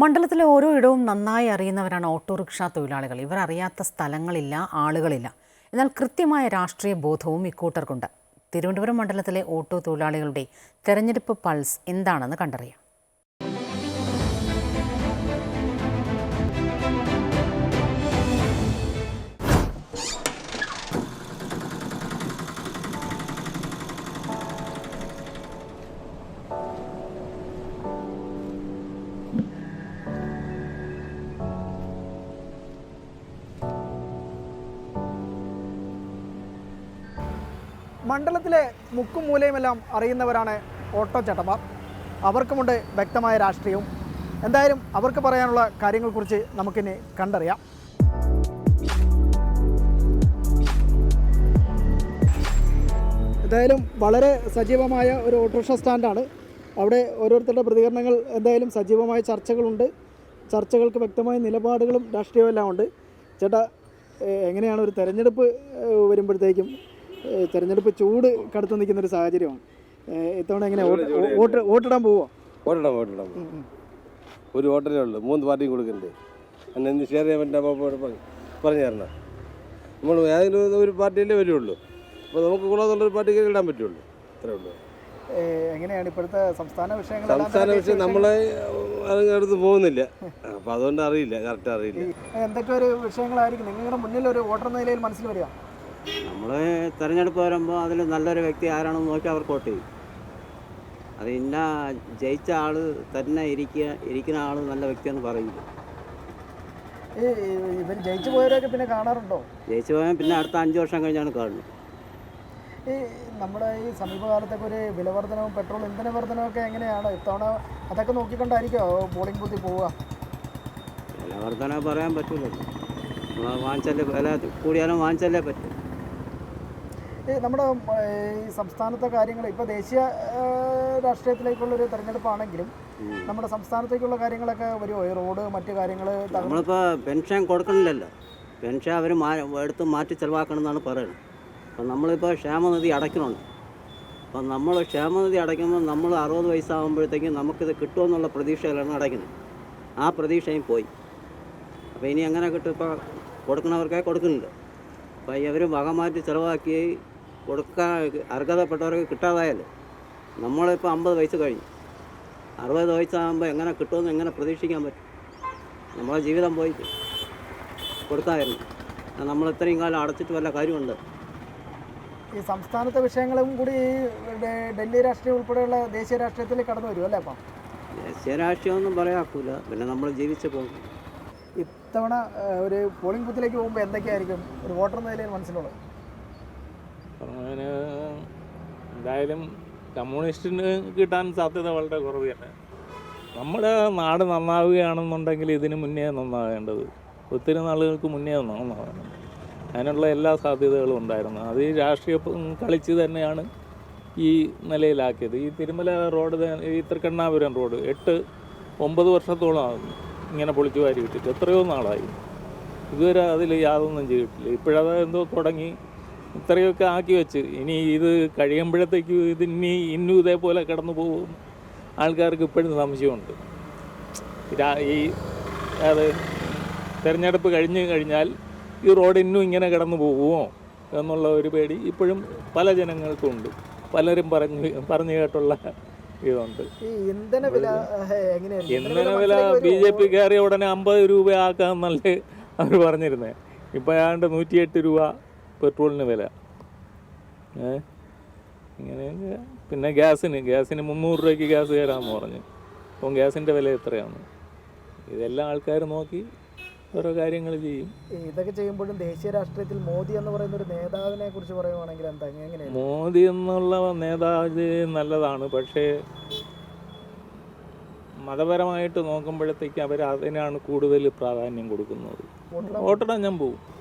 മണ്ഡലത്തിലെ ഓരോ ഇടവും നന്നായി അറിയുന്നവരാണ് ഓട്ടോറിക്ഷ തൊഴിലാളികൾ. ഇവർ അറിയാത്ത സ്ഥലങ്ങളില്ല ആളുകളില്ല. എന്നാൽ കൃത്യമായ രാഷ്ട്രീയ ബോധവും ഇക്കൂട്ടർക്കുണ്ട്. തിരുവനന്തപുരം മണ്ഡലത്തിലെ ഓട്ടോ തൊഴിലാളികളുടെ തെരഞ്ഞെടുപ്പ് പൾസ് എന്താണെന്ന് കണ്ടറിയാം. മണ്ഡലത്തിലെ മുക്കും മൂലയുമെല്ലാം അറിയുന്നവരാണ് ഓട്ടോ ചേട്ടന്മാർ. അവർക്കുമുണ്ട് വ്യക്തമായ രാഷ്ട്രീയവും. എന്തായാലും അവർക്ക് പറയാനുള്ള കാര്യങ്ങളെക്കുറിച്ച് നമുക്കിനി കണ്ടറിയാം. എന്തായാലും വളരെ സജീവമായ ഒരു ഓട്ടോറിക്ഷ സ്റ്റാൻഡാണ്. അവിടെ ഓരോരുത്തരുടെ പ്രതികരണങ്ങൾ എന്തായാലും സജീവമായ ചർച്ചകളുണ്ട്. ചർച്ചകൾക്ക് വ്യക്തമായ നിലപാടുകളും രാഷ്ട്രീയവും എല്ലാം ഉണ്ട്. ചേട്ടാ എങ്ങനെയാണ് ഒരു തെരഞ്ഞെടുപ്പ് വരുമ്പോഴത്തേക്കും തെരഞ്ഞെടുപ്പ് ചൂട് കടത്തു നിൽക്കുന്ന ഒരു സാഹചര്യമാണ്. ഇത്തവണ എങ്ങനെ വോട്ട് വോട്ട് വോട്ടിടാൻ പോവോ? വോട്ടിടാം വോട്ടിടാം. ഒരു വോട്ടല്ലേ ഉള്ളൂ. മൂന്ന് പാർട്ടിയും കൊടുക്കണ്ടേ? എന്നെ എന്ത് ഷെയർ ചെയ്യാൻ അപ്പോൾ പറഞ്ഞു. തരണം. നമ്മൾ ഏതെങ്കിലും ഒരു പാർട്ടിയിലേ വരുള്ളൂ. അപ്പോൾ നമുക്ക് ഗുണമെന്നുള്ളൊരു പാർട്ടിക്ക് ഇടാൻ പറ്റുള്ളൂ. അത്രേ ഉള്ളൂ. എങ്ങനെയാണ് ഇപ്പോഴത്തെ സംസ്ഥാന വിഷയങ്ങൾ? സംസ്ഥാന വിഷയം നമ്മളെ അടുത്ത് പോകുന്നില്ല. അപ്പോൾ അതുകൊണ്ട് അറിയില്ല. കറക്റ്റ് അറിയില്ല. എന്തൊക്കെ ഒരു വിഷയങ്ങളായിരിക്കും? നിങ്ങളുടെ മുന്നിൽ ഒരു വോട്ടർ നിലയിൽ മനസ്സിൽ വരിക. നമ്മൾ തിരഞ്ഞെടുപ്പ് വരുമ്പോൾ അതിൽ നല്ലൊരു വ്യക്തി ആരാണെന്ന് നോക്കി അവർക്ക് വോട്ട് ചെയ്യും. അത് ഇന്ന ജയിച്ച ആൾ തന്നെ ഇരിക്കുക ഇരിക്കുന്ന ആൾ നല്ല വ്യക്തിയെന്ന് പറയില്ല. ഇവർ ജയിച്ചു പോയവരൊക്കെ പിന്നെ കാണാറുണ്ടോ? ജയിച്ചു പോയാൽ പിന്നെ അടുത്ത അഞ്ച് വർഷം കഴിഞ്ഞാണ് കാണുന്നത്. ഈ നമ്മുടെ ഈ സമീപകാലത്തൊക്കെ ഒരു വിലവർധനവും പെട്രോൾ ഇന്ധന വർധനവും ഒക്കെ എങ്ങനെയാണ്? ഇത്തവണ അതൊക്കെ നോക്കിക്കൊണ്ടായിരിക്കോ പോളിംഗ് ബൂത്തിൽ പോവുക. വില വർധന പറയാൻ പറ്റില്ലല്ലോ വാങ്ങിച്ചാലേ വില കൂടിയാലും വാങ്ങിച്ചാലേ പറ്റും. നമ്മുടെ ഈ സംസ്ഥാനത്തെ കാര്യങ്ങൾ ഇപ്പോൾ ദേശീയ രാഷ്ട്രീയത്തിലേക്കുള്ളൊരു തെരഞ്ഞെടുപ്പാണെങ്കിലും നമ്മുടെ സംസ്ഥാനത്തേക്കുള്ള കാര്യങ്ങളൊക്കെ വരുമോ ഈ റോഡ് മറ്റു കാര്യങ്ങൾ നമ്മളിപ്പോൾ പെൻഷൻ കൊടുക്കണില്ലല്ലോ. പെൻഷൻ അവർ മാ എടുത്ത് മാറ്റി ചിലവാക്കണം എന്നാണ് പറയുന്നത്. അപ്പം നമ്മളിപ്പോൾ ക്ഷേമനിധി അടയ്ക്കണുണ്ട്. അപ്പം നമ്മൾ ക്ഷേമനിധി അടയ്ക്കുമ്പോൾ നമ്മൾ അറുപത് വയസ്സാകുമ്പോഴത്തേക്കും നമുക്കിത് കിട്ടുമെന്നുള്ള പ്രതീക്ഷയിലാണ് അടയ്ക്കുന്നത്. ആ പ്രതീക്ഷയും പോയി. അപ്പോൾ ഇനി എങ്ങനെ കിട്ടും? ഇപ്പോൾ കൊടുക്കണവർക്കേ കൊടുക്കുന്നില്ല അപ്പോൾ ഇവർ വക മാറ്റി ചിലവാക്കി കൊടുക്കാൻ അർഹതപ്പെട്ടവർക്ക് കിട്ടാതായല്ലോ? നമ്മളിപ്പോൾ അമ്പത് വയസ്സ് കഴിഞ്ഞു. അറുപത് വയസ്സാകുമ്പോൾ എങ്ങനെ കിട്ടുമെന്ന് എങ്ങനെ പ്രതീക്ഷിക്കാൻ പറ്റും? നമ്മളെ ജീവിതം പോയി കൊടുക്കാമായിരുന്നു നമ്മൾ ഇത്രയും കാലം അടച്ചിട്ട് വല്ല കാര്യമുണ്ട്? ഈ സംസ്ഥാനത്തെ വിഷയങ്ങളും കൂടി ഡൽഹി രാഷ്ട്രീയം ഉൾപ്പെടെയുള്ള ദേശീയ രാഷ്ട്രീയത്തിൽ കടന്നു വരും അല്ലേ അപ്പം? ദേശീയ രാഷ്ട്രീയമൊന്നും പറയാക്കൂല. പിന്നെ നമ്മൾ ജീവിച്ചു പോകും. ഇത്തവണ ഒരു പോളിംഗ് ബൂത്തിലേക്ക് പോകുമ്പോൾ എന്തൊക്കെയായിരിക്കും? ഒരു വോട്ടർ നിലയിൽ മനസ്സിലുള്ളത്? അങ്ങനെ എന്തായാലും കമ്മ്യൂണിസ്റ്റിന് കിട്ടാൻ സാധ്യത വളരെ കുറവ് തന്നെ നമ്മുടെ നാട് നന്നാവുകയാണെന്നുണ്ടെങ്കിൽ ഇതിന് മുന്നേ നന്നാവേണ്ടത്. ഒത്തിരി നാളുകൾക്ക് മുന്നേ നന്നാവേണ്ടത് അതിനുള്ള എല്ലാ സാധ്യതകളും ഉണ്ടായിരുന്നു. അത് ഈ രാഷ്ട്രീയ കളിച്ച് തന്നെയാണ് ഈ നിലയിലാക്കിയത്. ഈ തിരുമല റോഡ് ഈ തൃക്കണ്ണാപുരം റോഡ് എട്ട് ഒമ്പത് വർഷത്തോളം ഇങ്ങനെ പൊളിച്ചു വാരി കിട്ടിയിട്ട് എത്രയോ നാളായി. ഇതുവരെ അതിൽ യാതൊന്നും ചെയ്തിട്ടില്ല. ഇപ്പോഴത് എന്തോ തുടങ്ങി. ഇത്രയൊക്കെ ആക്കി വെച്ച്. ഇനി ഇത് കഴിയുമ്പോഴത്തേക്ക് ഇത് ഇനി ഇന്നും ഇതേപോലെ കടന്നു പോകും. ആൾക്കാർക്ക് ഇപ്പോഴും സംശയമുണ്ട്. ഈ അത് തിരഞ്ഞെടുപ്പ് കഴിഞ്ഞ് കഴിഞ്ഞാൽ ഈ റോഡ് ഇന്നും ഇങ്ങനെ കടന്നു പോകുമോ എന്നുള്ള ഒരു പേടി ഇപ്പോഴും പല ജനങ്ങൾക്കും ഉണ്ട് പലരും പറഞ്ഞു പറഞ്ഞു കേട്ടുള്ള ഇതുണ്ട്. ഇന്ധന വില ബി ജെ പി കയറിയ ഉടനെ അമ്പത് രൂപ ആക്കാമെന്നല്ലേ അവർ പറഞ്ഞിരുന്നത് ഇപ്പം ഏതാണ്ട് നൂറ്റിയെട്ട് രൂപ പെട്രോളിന് വില. ഏ? ഇങ്ങനെയൊക്കെ. പിന്നെ ഗ്യാസിന്. ഗ്യാസിന് മുന്നൂറ് രൂപയ്ക്ക് ഗ്യാസ് കയറാമെന്ന് പറഞ്ഞു. അപ്പം ഗ്യാസിന്റെ വില എത്രയാണ്? ഇതെല്ലാം ആൾക്കാർ നോക്കി ഓരോ കാര്യങ്ങൾ ചെയ്യും. ഇതൊക്കെ ചെയ്യുമ്പോഴും ദേശീയ രാഷ്ട്രീയത്തിൽ മോദി എന്ന് പറയുന്ന ഒരു നേതാവിനെ കുറിച്ച് പറയുവാണെങ്കിൽ എന്താ? എങ്ങനെ മോദി എന്നുള്ള നേതാവ് നല്ലതാണ്. പക്ഷേ മതപരമായിട്ട് നോക്കുമ്പോഴത്തേക്ക് അവർ അതിനാണ് കൂടുതൽ പ്രാധാന്യം കൊടുക്കുന്നത്. വോട്ടിടാൻ ഞാൻ പോകും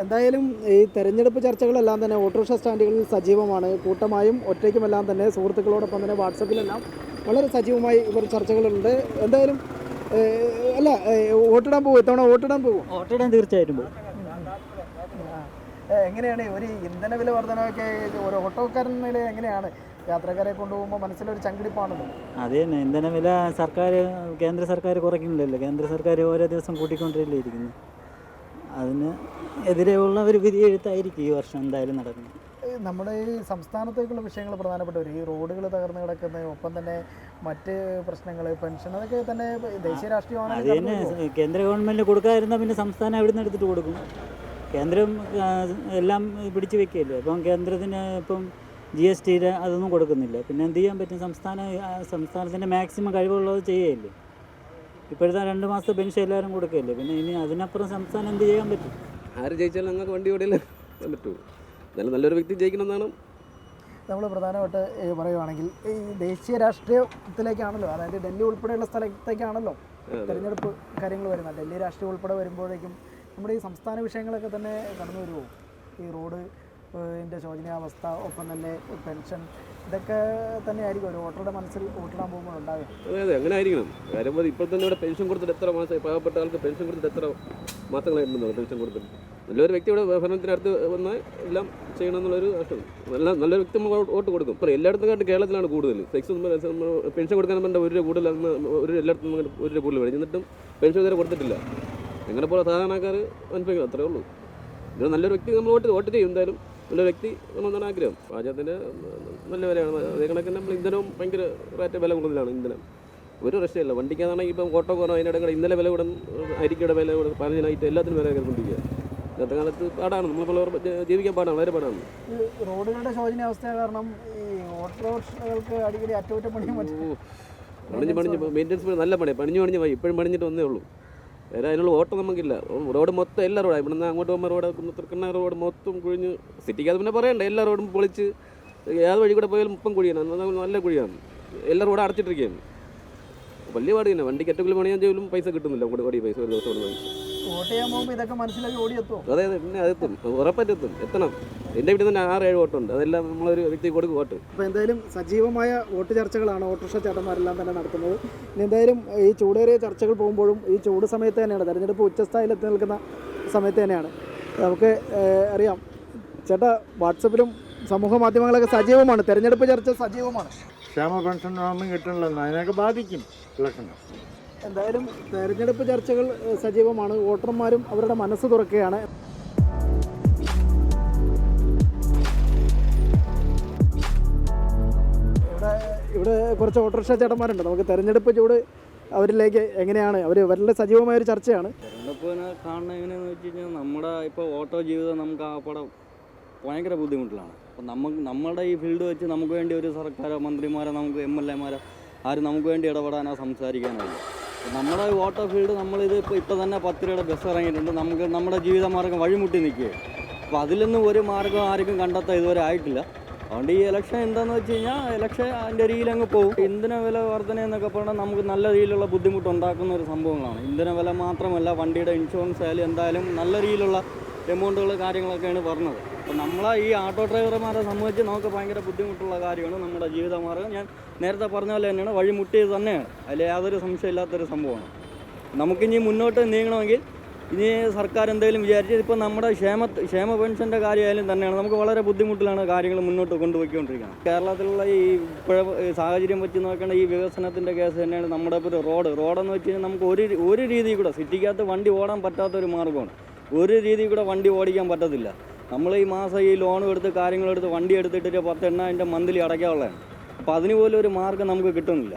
എന്തായാലും ഈ തെരഞ്ഞെടുപ്പ് ചർച്ചകളെല്ലാം തന്നെ ഓട്ടോറിക്ഷ സ്റ്റാൻഡുകളിൽ സജീവമാണ്. കൂട്ടമായും ഒറ്റയ്ക്കുമെല്ലാം തന്നെ സുഹൃത്തുക്കളോടൊപ്പം തന്നെ വാട്സപ്പിലെല്ലാം വളരെ സജീവമായി ഇവർ ചർച്ചകളുണ്ട്. എന്തായാലും അല്ല വോട്ടിടാൻ പോകും ഇത്തവണ വോട്ടിടാൻ പോകും വോട്ടിടാൻ തീർച്ചയായിട്ടും പോകും എങ്ങനെയാണ് ഒരു ഇന്ധന വില വർധനമൊക്കെ ഒരു ഓട്ടോക്കാരൻ നില എങ്ങനെയാണ്? യാത്രക്കാരെ കൊണ്ടുപോകുമ്പോൾ മനസ്സിലൊരു ചങ്കിടിപ്പാണല്ലോ. അത് തന്നെ. ഇന്ധന വില സർക്കാർ കേന്ദ്ര സർക്കാർ കുറയ്ക്കുന്നില്ലല്ലോ. കേന്ദ്ര സർക്കാർ ഓരോ ദിവസം കൂട്ടിക്കൊണ്ടിരില്ലേ ഇരിക്കുന്നു. അതിന് എതിരെയുള്ള ഒരു വിധി എഴുത്തായിരിക്കും ഈ വർഷം എന്തായാലും നടക്കുന്നത്. നമ്മുടെ ഈ സംസ്ഥാനത്തേക്കുള്ള വിഷയങ്ങൾ പ്രധാനപ്പെട്ട ഒരു ഈ റോഡുകൾ തകർന്ന് കിടക്കുന്ന ഒപ്പം തന്നെ മറ്റ് പ്രശ്നങ്ങൾ പെൻഷൻ അതൊക്കെ തന്നെ ദേശീയ രാഷ്ട്രീയമാണ് അത് തന്നെ കേന്ദ്ര ഗവൺമെന്റ് കൊടുക്കാതിരുന്നാൽ പിന്നെ സംസ്ഥാനം എവിടെ നിന്ന് എടുത്തിട്ട് കൊടുക്കും. കേന്ദ്രം എല്ലാം പിടിച്ചു വെക്കുകയല്ലേ അപ്പം കേന്ദ്രത്തിന് ഇപ്പം ജി എസ് ടിയിൽ അതൊന്നും കൊടുക്കുന്നില്ല. പിന്നെ എന്ത് ചെയ്യാൻ പറ്റും? സംസ്ഥാന സംസ്ഥാനത്തിന്റെ മാക്സിമം കഴിവുള്ളത് ചെയ്യുകയല്ലേ? ഇപ്പോഴത്തെ രണ്ട് മാസത്തെ പെൻഷൻ എല്ലാവരും കൊടുക്കുകയല്ലേ? പിന്നെ ഇനി അതിനപ്പുറം സംസ്ഥാനം എന്ത് ചെയ്യാൻ പറ്റും? ആര് ജയിച്ചാലും ഞങ്ങൾക്ക് വണ്ടി ഓടിയല്ലേ പറ്റുള്ളൂ. എന്നാലും നല്ലൊരു വ്യക്തി ജയിക്കണമെന്നാണ്. നമ്മൾ പ്രധാനമായിട്ട് പറയുകയാണെങ്കിൽ പറയുവാണെങ്കിൽ ഈ ദേശീയ രാഷ്ട്രീയത്തിലേക്കാണല്ലോ അതായത് ഡൽഹി ഉൾപ്പെടെയുള്ള സ്ഥലത്തേക്കാണല്ലോ തെരഞ്ഞെടുപ്പ് കാര്യങ്ങൾ വരുന്നത്. ഡൽഹി രാഷ്ട്രീയം ഉൾപ്പെടെ വരുമ്പോഴേക്കും നമ്മുടെ ഈ സംസ്ഥാന വിഷയങ്ങളൊക്കെ തന്നെ കടന്നു വരുമോ ഈ റോഡ് ഇതിന്റെ ശോചനീയാവസ്ഥ ഒപ്പം തന്നെ പെൻഷൻ ഇതൊക്കെ തന്നെയായിരിക്കും. ഒരു വോട്ടറുടെ മനസ്സിൽ വോട്ടിടാൻ പോകുമ്പോൾ ഉണ്ടാകുക അതെ അതെ അങ്ങനെ ആയിരിക്കണം. കാര്യം അത് തന്നെ ഇവിടെ പെൻഷൻ കൊടുത്തിട്ട് എത്ര മാസം പാവപ്പെട്ട ആൾക്ക് പെൻഷൻ കൊടുത്തിട്ട് എത്ര മാസങ്ങളായിട്ടുണ്ടോ പെൻഷൻ കൊടുത്തിട്ട് നല്ലൊരു വ്യക്തി ഇവിടെ ഭരണത്തിനടുത്ത് വന്നാൽ എല്ലാം ചെയ്യണം എന്നുള്ളൊരു ആവശ്യം. നല്ല നല്ല വ്യക്തി വോട്ട് കൊടുക്കും. ഇപ്പോൾ എല്ലായിടത്തും കണ്ട് കേരളത്തിലാണ് കൂടുതൽ. സെക്സ് പെൻഷൻ കൊടുക്കാൻ വേണ്ട ഒരു കൂടുതൽ ഒരു എല്ലായിടത്തും ഒരു കൂടുതൽ എന്നിട്ടും പെൻഷൻ ഇതുവരെ കൊടുത്തിട്ടില്ല. എങ്ങനെ പോലെ സാധാരണക്കാർ അനുഭവിക്കണം അത്രേ ഉള്ളൂ. ഇത് നല്ലൊരു വ്യക്തി നമ്മൾ വോട്ട് വോട്ട് ചെയ്യും എന്തായാലും. നല്ലൊരു വ്യക്തി നമ്മളെന്നാണ് ആഗ്രഹം. പാചകത്തിന്റെ നല്ല വിലയാണ്. അതേ കണക്കിന് നമ്മൾ ഇന്ധനവും ഭയങ്കര റേറ്റ് വില കൂടുതലാണ് ഇന്ധനം. ഒരു പ്രശ്നമില്ല വണ്ടിക്കാണെങ്കിൽ ഇപ്പം ഓട്ടോ കുറവ്. അതിനിടെ കൂടെ ഇന്നലെ വില കൂടെ അരിക്കയുടെ വില കൂടെ പലതിനായിട്ട് എല്ലാത്തിനും വില കയറിക്കൊണ്ടിരിക്കുക. ഇന്നത്തെ കാലത്ത് പാടാണ്. നമ്മളിപ്പോൾ ജീവിക്കാൻ പാടാണ്. വളരെ പാടാണ്. റോഡുകളുടെ ശോചനീയാവസ്ഥ കാരണം ഈ ഓട്ടോറിക്ഷകൾക്ക് അടിക്കടി അറ്റകുറ്റപ്പണിയും മറ്റും. പണിഞ്ഞ് പണിഞ്ഞ് മെയിന്റെനൻസ് നല്ല പണിയാണ് പണിഞ്ഞ് പണിഞ്ഞ് പോയി ഇപ്പോഴും പണിഞ്ഞിട്ട് വന്നേ ഉള്ളൂ. വേറെ അതിനുള്ള ഓട്ടം നമുക്കില്ല. റോഡ് മൊത്തം എല്ലാ റോഡാണ് ഇവിടുന്ന് അങ്ങോട്ട് പോകുമ്പോൾ റോഡ് തൃക്കണ്ണ റോഡ് മൊത്തം കുഴിഞ്ഞ് സിറ്റിക്കകത്ത് പിന്നെ പറയണ്ട എല്ലാ റോഡും പൊളിച്ച് ഏത് വഴി കൂടെ പോയാലും മുപ്പം കുഴിയാണ്. നല്ല കുഴിയാണ്. എല്ലാ റോഡും അടച്ചിട്ടിരിക്കുകയാണ്. വലിയ പാട് തന്നെ. വണ്ടിക്ക് ഏറ്റവും പണിയാൻ ചെയ്യലും പൈസ കിട്ടുന്നില്ല. പടി പൈസ ഒരു ദിവസം. വോട്ട് ചെയ്യാൻ പോകുമ്പോൾ ഇതൊക്കെ മനസ്സിലാക്കി ഓടിയെത്തുമോ അതെ അതെ പിന്നെ അതെത്തും. ഉറപ്പറ്റെത്തും എത്തണം. എന്റെ വീട്ടിൽ തന്നെ ആറ് ഏഴ് വോട്ടുണ്ട്. അതെല്ലാം നമ്മളൊരു വ്യക്തി കൊടുക്കും വോട്ട്. അപ്പോൾ എന്തായാലും സജീവമായ വോട്ട് ചർച്ചകളാണ് ഓട്ടോറിക്ഷ ചേട്ടന്മാരെല്ലാം തന്നെ നടത്തുന്നത്. ഇനി എന്തായാലും ഈ ചൂടേറിയ ചർച്ചകൾ പോകുമ്പോഴും ഈ ചൂട് സമയത്ത് തന്നെയാണ്. തെരഞ്ഞെടുപ്പ് ഉച്ചസ്ഥായിൽ എത്തി നിൽക്കുന്ന സമയത്ത് തന്നെയാണ്. നമുക്ക് അറിയാം. ചേട്ടാ വാട്സപ്പിലും സമൂഹ മാധ്യമങ്ങളൊക്കെ സജീവമാണ്. തെരഞ്ഞെടുപ്പ് ചർച്ച സജീവമാണ്. ക്ഷേമ പെൻഷൻ ഒന്നും കിട്ടണില്ലെന്ന്. അതിനൊക്കെ ബാധിക്കും ഇലക്ഷൻ എന്തായാലും തെരഞ്ഞെടുപ്പ് ചർച്ചകൾ സജീവമാണ്. വോട്ടർമാരും അവരുടെ മനസ്സ് തുറക്കുകയാണ്. ഇവിടെ ഇവിടെ കുറച്ച് ഓട്ടോറിക്ഷ ചേട്ടന്മാരുണ്ട്. നമുക്ക് തെരഞ്ഞെടുപ്പ് ചൂട് അവരിലേക്ക് എങ്ങനെയാണ്? അവർ വളരെ സജീവമായ ഒരു ചർച്ചയാണ്. തെരഞ്ഞെടുപ്പിനെ കാണുന്നത് എങ്ങനെയാണെന്ന് വെച്ച് കഴിഞ്ഞാൽ നമ്മുടെ ഇപ്പോൾ ഓട്ടോ ജീവിതം നമുക്ക് ആ പടം ഭയങ്കര ബുദ്ധിമുട്ടിലാണ്. അപ്പം നമുക്ക് നമ്മുടെ ഈ ഫീൽഡ് വെച്ച് നമുക്ക് വേണ്ടി ഒരു സർക്കാരോ മന്ത്രിമാരോ നമുക്ക് എം എൽ എമാരോ ആരും നമുക്ക് വേണ്ടി ഇടപെടാനോ സംസാരിക്കാനോ ഇല്ല നമ്മുടെ ഓട്ടോ ഫീൽഡ് നമ്മളിത് ഇപ്പോൾ ഇപ്പോൾ തന്നെ പത്ത് രൂപയുടെ ബസ് ഇറങ്ങിയിട്ടുണ്ട്. നമുക്ക് നമ്മുടെ ജീവിതമാർഗം വഴിമുട്ടി നിൽക്കുകയാണ് അപ്പോൾ അതിലൊന്നും ഒരു മാർഗം ആർക്കും കണ്ടെത്താൻ ഇതുവരെ ആയിട്ടില്ല. അതുകൊണ്ട് ഈ ഇലക്ഷൻ എന്താണെന്ന് വെച്ച് കഴിഞ്ഞാൽ ഇലക്ഷൻ അതിന്റെ രീതിയിലങ്ങ് പോകും. ഇന്ധന വില വർധന എന്നൊക്കെ പറഞ്ഞാൽ നമുക്ക് നല്ല രീതിയിലുള്ള ബുദ്ധിമുട്ട് ഉണ്ടാക്കുന്ന ഒരു സംഭവങ്ങളാണ്. ഇന്ധന വില മാത്രമല്ല വണ്ടിയുടെ ഇൻഷുറൻസ് ആയാലും എന്തായാലും നല്ല രീതിയിലുള്ള എമൗണ്ടുകൾ കാര്യങ്ങളൊക്കെയാണ് പറഞ്ഞത്. അപ്പോൾ നമ്മളെ ഈ ഓട്ടോ ഡ്രൈവർമാരെ സംബന്ധിച്ച് നമുക്ക് ഭയങ്കര ബുദ്ധിമുട്ടുള്ള കാര്യമാണ് നമ്മുടെ ജീവിതമാർഗം ഞാൻ നേരത്തെ പറഞ്ഞ പോലെ തന്നെയാണ് വഴി മുട്ടിയത് തന്നെയാണ്. അതിൽ യാതൊരു സംശയമില്ലാത്തൊരു സംഭവമാണ്. നമുക്കിനി മുന്നോട്ട് നീങ്ങണമെങ്കിൽ ഇനി സർക്കാർ എന്തെങ്കിലും വിചാരിച്ച് ഇപ്പോൾ നമ്മുടെ ക്ഷേമ ക്ഷേമ പെൻഷന്റെ കാര്യമായാലും തന്നെയാണ് നമുക്ക് വളരെ ബുദ്ധിമുട്ടിലാണ് കാര്യങ്ങൾ മുന്നോട്ട് കൊണ്ടുപോയിക്കൊണ്ടിരിക്കുന്നത്. കേരളത്തിലുള്ള ഈ ഇപ്പോഴ സാഹചര്യം വെച്ച് നോക്കേണ്ട ഈ വികസനത്തിന്റെ കേസ് തന്നെയാണ് നമ്മുടെ ഒരു റോഡ്. റോഡെന്ന് വെച്ച് കഴിഞ്ഞാൽ നമുക്ക് ഒരു ഒരു രീതിയിൽ കൂടെ സിറ്റിക്കകത്ത് വണ്ടി ഓടാൻ പറ്റാത്തൊരു മാർഗമാണ് ഒരു രീതിയിൽ കൂടെ വണ്ടി ഓടിക്കാൻ പറ്റത്തില്ല. നമ്മൾ ഈ മാസം ഈ ലോണും എടുത്ത് കാര്യങ്ങളെടുത്ത് വണ്ടി എടുത്തിട്ട് അതിന്റെ മന്ത്ലി അടയ്ക്കാനുള്ളതാണ് അപ്പോൾ അതിന് പോലും ഒരു മാർഗം നമുക്ക് കിട്ടുന്നില്ല.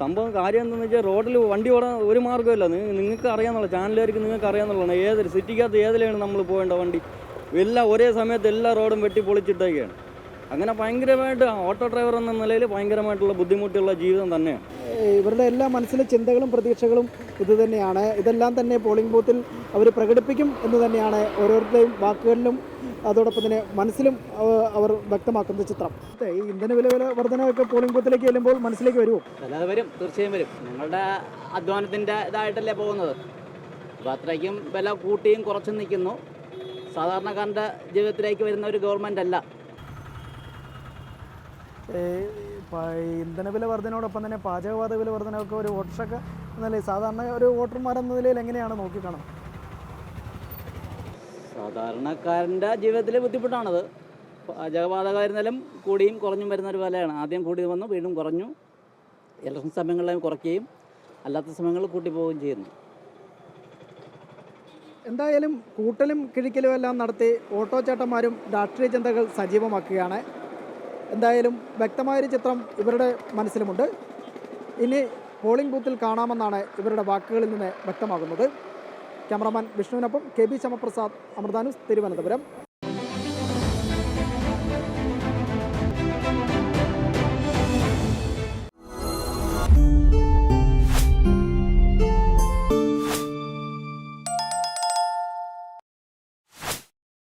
സംഭവം കാര്യം എന്താണെന്ന് വെച്ചാൽ റോഡിൽ വണ്ടി ഓടാൻ ഒരു മാർഗമില്ല നിങ്ങൾ നിങ്ങൾക്ക് അറിയാമെന്നുള്ള ചാനലുകാർക്ക് നിങ്ങൾക്ക് അറിയാമെന്നുള്ളതാണ് ഏത് സിറ്റിക്കകത്ത് ഏതിലാണ് നമ്മൾ പോകേണ്ട വണ്ടി? എല്ലാം ഒരേ സമയത്ത് എല്ലാ റോഡും വെട്ടി പൊളിച്ചിട്ടേക്കാണ്. അങ്ങനെ ഭയങ്കരമായിട്ട് ഓട്ടോ ഡ്രൈവർ എന്ന നിലയിൽ ഭയങ്കരമായിട്ടുള്ള ബുദ്ധിമുട്ടുള്ള ജീവിതം തന്നെയാണ്. ഇവരുടെ എല്ലാ മനസ്സിലെ ചിന്തകളും പ്രതീക്ഷകളും ഇത് തന്നെയാണ്. ഇതെല്ലാം തന്നെ പോളിംഗ് ബൂത്തിൽ അവർ പ്രകടിപ്പിക്കും എന്ന് തന്നെയാണ് ഓരോരുത്തരുടെയും വാക്കുകളിലും അതോടൊപ്പം തന്നെ മനസ്സിലും അവർ വ്യക്തമാക്കുന്ന ചിത്രം. ഈ ഇന്ധന വില വില വർധനമൊക്കെ പോളിംഗ് ബൂത്തിലേക്ക് ചെല്ലുമ്പോൾ മനസ്സിലേക്ക് വരുമോ? അല്ലാതെ വരും തീർച്ചയായും വരും. ഞങ്ങളുടെ അധ്വാനത്തിന്റെ ഇതായിട്ടല്ലേ പോകുന്നത്. അപ്പോൾ അത്രയ്ക്കും വില കൂട്ടിയും കുറച്ചും നിൽക്കുന്നു. സാധാരണക്കാരന്റെ ജീവിതത്തിലേക്ക് വരുന്ന ഒരു ഗവൺമെന്റ് അല്ല. ഇന്ധനവില ഇന്ധന വില വർധനയോടൊപ്പം തന്നെ പാചകവാത വില വർധനമൊക്കെ ഒരു വോട്ടർഷൊക്കെ എന്ന നിലയിൽ സാധാരണ ഒരു വോട്ടർമാരെന്ന നിലയിൽ എങ്ങനെയാണ് നോക്കിക്കാണുന്നത്? സാധാരണക്കാരന്റെ ജീവിതത്തിൽ ബുദ്ധിമുട്ടാണത്. പാചകവാതക വരുന്നാലും കൂടിയും കുറഞ്ഞും വരുന്ന ഒരു വിലയാണ്. ആദ്യം കൂടി വന്നു വീണ്ടും കുറഞ്ഞു. ഇലക്ഷൻ സമയങ്ങളിൽ കുറയ്ക്കുകയും അല്ലാത്ത സമയങ്ങളിൽ കൂട്ടി പോവുകയും ചെയ്യുന്നു. എന്തായാലും കൂട്ടലും കിഴിക്കലും എല്ലാം നടത്തി ഓട്ടോ ചേട്ടന്മാരും രാഷ്ട്രീയ ചിന്തകൾ സജീവമാക്കുകയാണ്. എന്തായാലും വ്യക്തമായൊരു ചിത്രം ഇവരുടെ മനസ്സിലുമുണ്ട്. ഇനി പോളിംഗ് ബൂത്തിൽ കാണാമെന്നാണ് ഇവരുടെ വാക്കുകളിൽ നിന്ന് വ്യക്തമാകുന്നത്. ക്യാമറാമാൻ വിഷ്ണുവിനൊപ്പം കെ ബി ശ്യമപ്രസാദ് അമൃതാനുസ് തിരുവനന്തപുരം.